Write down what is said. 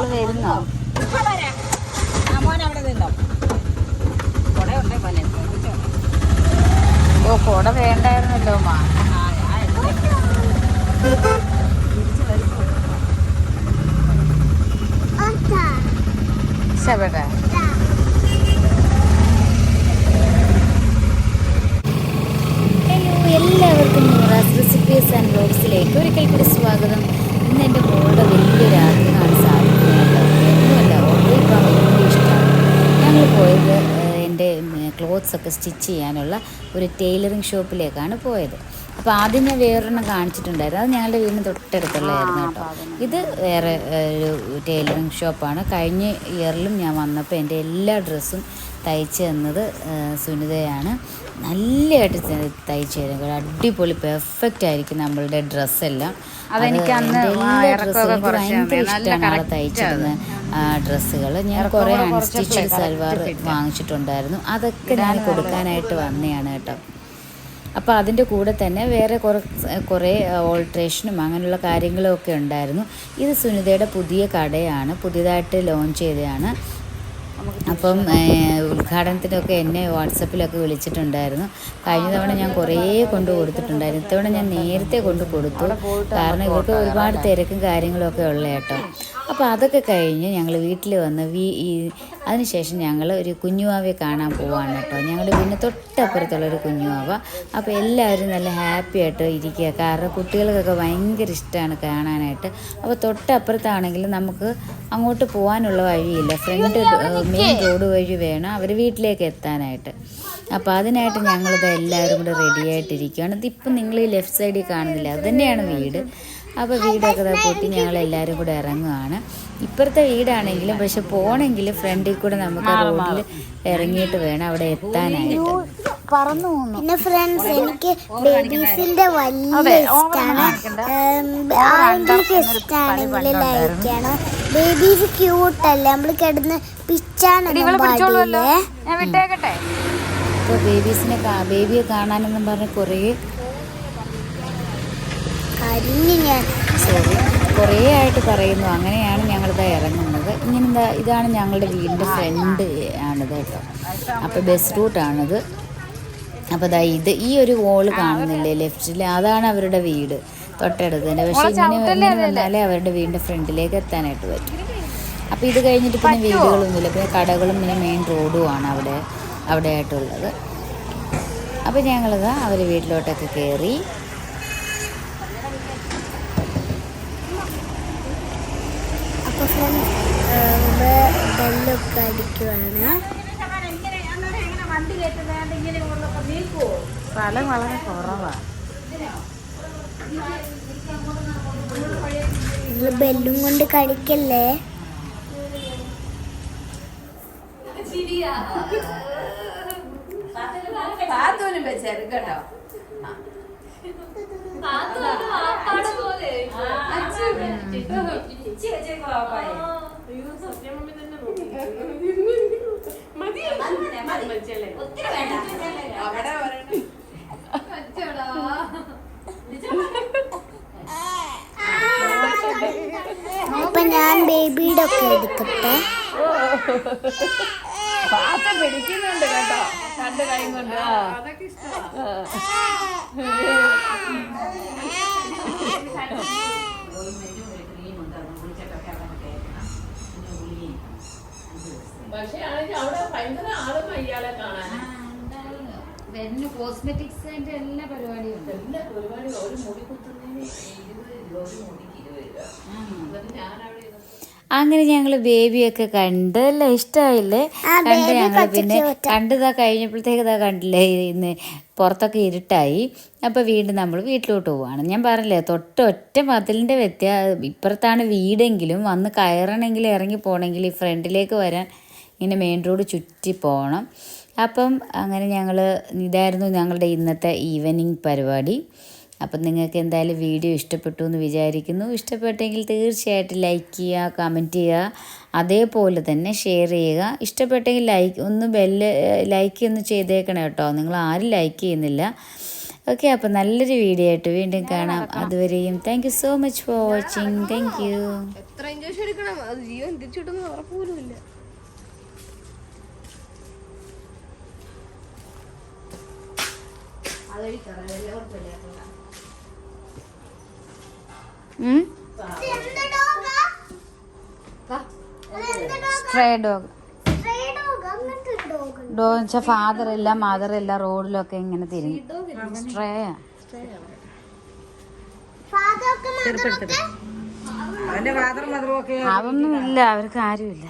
അവൾ വരുന്നോ. ഓ കൊട വേണ്ടായിരുന്നല്ലോ മാ ഹലോ എല്ലാവർക്കും റെസിപ്പീസ് ആൻഡ് ബ്ലോഗ്സിലേക്ക് ഒരിക്കൽ കൂടി സ്വാഗതം ഇന്ന് എന്റെ മോളുടെ വലിയൊരു ആഗ്രഹമാണ് സാധിക്കുന്നത് ഒന്നുമല്ല ഓൾറെഡി ഇപ്പം വലിയ ഇഷ്ടമാണ് ഞങ്ങൾ പോയത് ഏഹ്, എന്റെ ക്ലോത്ത്സ് ഒക്കെ സ്റ്റിച്ച് ചെയ്യാനുള്ള ഒരു ടൈലറിങ് ഷോപ്പിലേക്കാണ് പോയത്. അപ്പോൾ ആദ്യം ഞാൻ വേറൊരെണ്ണം കാണിച്ചിട്ടുണ്ടായിരുന്നു. അത് ഞങ്ങളുടെ വീടിന് തൊട്ടടുത്തുള്ളതായിരുന്നു കേട്ടോ. ഇത് വേറെ ഒരു ടൈലറിങ് ഷോപ്പാണ് കഴിഞ്ഞ ഇയറിലും ഞാൻ വന്നപ്പോൾ എന്റെ എല്ലാ ഡ്രസ്സും തയ്ച്ചു തന്നത് സുനിതയാണ്. നല്ലതായിട്ട് തയ്ച്ചു തരും അടിപൊളി പെർഫെക്റ്റ് ആയിരിക്കും നമ്മളുടെ ഡ്രസ്സെല്ലാം അതെനിക്ക് എല്ലാ ഡ്രസ്സും എനിക്ക് ഭയങ്കര ഇഷ്ടമാണ് തയ്ച്ചിരുന്നത് ഡ്രസ്സുകൾ ഞാൻ കുറേ അൺസ്റ്റിച്ചഡ് സൽവാർ വാങ്ങിച്ചിട്ടുണ്ടായിരുന്നു. അതൊക്കെ ഞാൻ കൊടുക്കാനായിട്ട് വന്നതാണ് കേട്ടോ. അപ്പോൾ അതിന്റെ കൂടെ തന്നെ വേറെ കുറേ കുറേ ഓൾട്രേഷനും അങ്ങനെയുള്ള കാര്യങ്ങളും ഒക്കെ ഉണ്ടായിരുന്നു. ഇത് സുനിതയുടെ പുതിയ കടയാണ്. പുതിയതായിട്ട് ലോഞ്ച് ചെയ്തതാണ്. അപ്പം ഉദ്ഘാടനത്തിനൊക്കെ എന്നെ വാട്സപ്പിലൊക്കെ വിളിച്ചിട്ടുണ്ടായിരുന്നു. കഴിഞ്ഞ തവണ ഞാൻ കുറേ കൊണ്ട് കൊടുത്തിട്ടുണ്ടായിരുന്നു. ഇത്തവണ ഞാൻ നേരത്തെ കൊണ്ട് കൊടുത്തു. കാരണം ഇവർക്ക് ഒരുപാട് തിരക്കും കാര്യങ്ങളൊക്കെ ഉള്ള കേട്ടോ. അപ്പോൾ അതൊക്കെ കഴിഞ്ഞ് ഞങ്ങൾ വീട്ടിൽ വന്ന് വീ ഈ അതിനുശേഷം ഞങ്ങൾ ഒരു കുഞ്ഞുവാവയെ കാണാൻ പോവാണ് കേട്ടോ. ഞങ്ങളുടെ തൊട്ടപ്പുറത്തുള്ള ഒരു കുഞ്ഞുവാവ. അപ്പോൾ എല്ലാവരും നല്ല ഹാപ്പി ആയിട്ട് ഇരിക്കുക കാരണം കുട്ടികൾക്കൊക്കെ ഭയങ്കര ഇഷ്ടമാണ് കാണാനായിട്ട്. അപ്പോൾ തൊട്ടപ്പുറത്താണെങ്കിൽ നമുക്ക് അങ്ങോട്ട് പോകാനുള്ള വഴിയില്ല. ഫ്രണ്ട് മെയിൻ റോഡ് വഴി വേണം അവർ വീട്ടിലേക്ക് എത്താനായിട്ട്. അപ്പോൾ അതിനായിട്ട് ഞങ്ങളിത് എല്ലാവരും കൂടെ റെഡി ആയിട്ടിരിക്കുകയാണ് ഇതിപ്പം നിങ്ങൾ ഈ ലെഫ്റ്റ് സൈഡിൽ കാണുന്നില്ല? അതുതന്നെയാണ് വീട്. അപ്പോൾ വീടൊക്കെ പൊട്ടി ഞങ്ങൾ എല്ലാവരും കൂടെ ഇറങ്ങുകയാണ് ഇപ്പുറത്തെ വീടാണെങ്കിലും പക്ഷെ പോണെങ്കിൽ ഫ്രണ്ടിൽ കൂടെ നമുക്ക് റോഡിൽ ഇറങ്ങിയിട്ട് വേണം അവിടെ എത്താനായിട്ട്. പറന്നു പോകുന്നു പിന്നെ ഫ്രണ്ട്സ് എനിക്ക് ബേബീസിന്റെ വലിയ ഇഷ്ടമാണ് ആരെങ്കിലും ഇഷ്ടമാണെങ്കിൽ ലൈക്ക് ചെയ്യണം. ബേബീസ് ക്യൂട്ട് അല്ലേ? നമ്മൾ കിടന്ന് പിച്ചാനൊന്നും പാടില്ലേ ബേബീസിനെ ബേബിയെ കാണാനെന്നും പറഞ്ഞ് കുറേ കരിഞ്ഞു ഞാൻ സോറി കുറേ ആയിട്ട് പറയുന്നു. അങ്ങനെയാണ് ഞങ്ങളിത് ഇറങ്ങുന്നത്. ഇങ്ങനെ എന്താ ഇതാണ് ഞങ്ങളുടെ വീടിന്റെ ഫ്രണ്ട് ആണിത് കേട്ടോ. അപ്പോൾ ബസ് റൂട്ടാണിത് അപ്പോൾ ദാ ഇത് ഈ ഒരു വോൾ കാണുന്നില്ലേ ലെഫ്റ്റിൽ അതാണ് അവരുടെ വീട്. തൊട്ടടുത്ത് തന്നെ. പക്ഷേ ഇങ്ങനെ ഇങ്ങനെ വന്നാലേ അവരുടെ വീടിന്റെ ഫ്രണ്ടിലേക്ക് എത്താനായിട്ട് പറ്റും. അപ്പോൾ ഇത് കഴിഞ്ഞിട്ട് പിന്നെ വീടുകളൊന്നുമില്ല. പിന്നെ കടകളും പിന്നെ മെയിൻ റോഡുമാണ് അവിടെ അവിടെ ആയിട്ടുള്ളത് അപ്പോൾ ഞങ്ങളിതാ അവർ വീട്ടിലോട്ടൊക്കെ കയറി. അപ്പൊ ഫ്രണ്ട്സ് ബെല്ലൊക്കെ അടിക്കുവാണ്. സ്ഥലം വളരെ കുറവാണ് നിങ്ങൾ ബെല്ലും കൊണ്ട് കളിക്കല്ലേ? ചെറുക്കട്ടോ കേട്ടോ. അവിടെ വരണം അപ്പൊ ഞാൻ ബേബിയുടെ ഒക്കെ എടുക്കട്ടെ. പാത്ത പിടിക്കുന്നുണ്ട് കേട്ടോ. രണ്ട് കൈ കൊണ്ട്. ആ. വരുന്ന കോസ്മെറ്റിക്സിന്റെ എല്ലാ പരിപാടിയും ഉണ്ട്. അങ്ങനെ ഞങ്ങൾ ബേബിയൊക്കെ കണ്ട് അല്ലേ ഇഷ്ടമായില്ലേ കണ്ട് ഞങ്ങൾ പിന്നെ കണ്ടതാ കഴിഞ്ഞപ്പോഴത്തേക്ക് ഇതാ കണ്ടില്ലേ ഇന്ന് പുറത്തൊക്കെ ഇരുട്ടായി. അപ്പോൾ വീണ്ടും നമ്മൾ വീട്ടിലോട്ട് പോവാണ്. ഞാൻ പറഞ്ഞില്ലേ തൊട്ട് ഒറ്റ മതിലിന്റെ വ്യത്യാ ഇപ്പുറത്താണ് വീടെങ്കിലും വന്ന് കയറണമെങ്കിൽ ഇറങ്ങി പോകണമെങ്കിൽ ഈ ഫ്രണ്ടിലേക്ക് വരാൻ ഇങ്ങനെ മെയിൻ റോഡ് ചുറ്റി പോകണം അപ്പം അങ്ങനെ ഞങ്ങൾ ഇതായിരുന്നു ഞങ്ങളുടെ ഇന്നത്തെ ഈവനിങ് പരിപാടി. അപ്പം നിങ്ങൾക്ക് എന്തായാലും വീഡിയോ ഇഷ്ടപ്പെട്ടു എന്ന് വിചാരിക്കുന്നു. ഇഷ്ടപ്പെട്ടെങ്കിൽ തീർച്ചയായിട്ടും ലൈക്ക് ചെയ്യുക കമന്റ് ചെയ്യുക. അതേപോലെ തന്നെ ഷെയർ ചെയ്യുക. ഇഷ്ടപ്പെട്ടെങ്കിൽ ലൈക്ക് ഒന്ന് ബെല്ല് ലൈക്ക് ഒന്ന് ചെയ്തേക്കണം കേട്ടോ. നിങ്ങൾ ആരും ലൈക്ക് ചെയ്യുന്നില്ല. ഓക്കെ അപ്പം നല്ലൊരു വീഡിയോ ആയിട്ട് വീണ്ടും കാണാം. അതുവരെയും thank you so much for watching thank you എത്ര എടുക്കണം അത് ജീവൻ ഇല്ല സ്ട്രേ ഡോഗ് ഡോഗ് വെച്ചാൽ ഫാദർ ഇല്ല മദർ ഇല്ല റോഡിലൊക്കെ ഇങ്ങനെ തിരിഞ്ഞു. സ്ട്രേ അവന്റെ ഫാദർ മദറും ഒക്കെ അതൊന്നും ഇല്ല അവർക്ക് ആരുമില്ല.